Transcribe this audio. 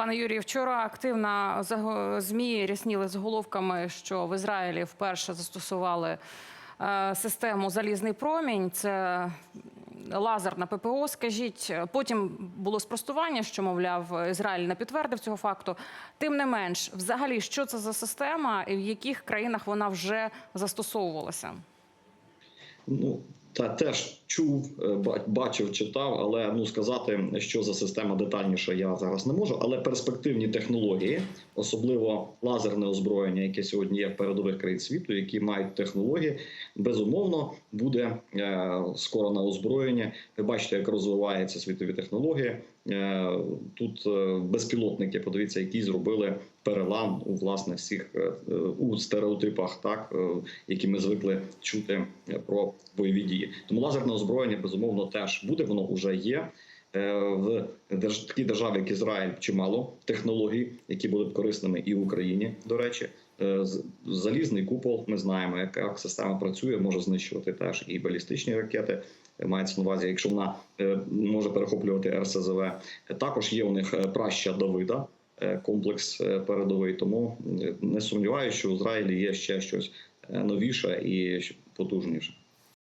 Пане Юрію, вчора активно змі рясніли заголовками, що в Ізраїлі вперше застосували е, систему залізний промінь. Це лазерна ППО. Скажіть, потім було спростування, що мовляв, Ізраїль не підтвердив цього факту. Тим не менш, взагалі, що це за система і в яких країнах вона вже застосовувалася? Ну та теж чув, е, бачив, читав, але ну сказати, що за система детальніше, я зараз не можу. Але перспективні технології, особливо лазерне озброєння, яке сьогодні є в передових країн світу, які мають технології, безумовно буде е, скоро на озброєння. Ви бачите, як розвиваються світові технології. Е, Тут безпілотники, подивіться, які зробили перелам у власне всіх е, е, у стереотипах, так е, які ми звикли чути про бойові дії. Тому лазерне озброєння безумовно теж буде. Воно вже є. В такій державі, як Ізраїль, чимало технологій, які були б корисними і в Україні. До речі, залізний купол. Ми знаємо, як, як система працює, може знищувати теж і балістичні ракети. Мається на увазі, якщо вона може перехоплювати РСЗВ. Також є у них праща Давида, комплекс е, передовий. Тому е, не сумніваюся, що в Ізраїлі є ще щось е, новіше і потужніше.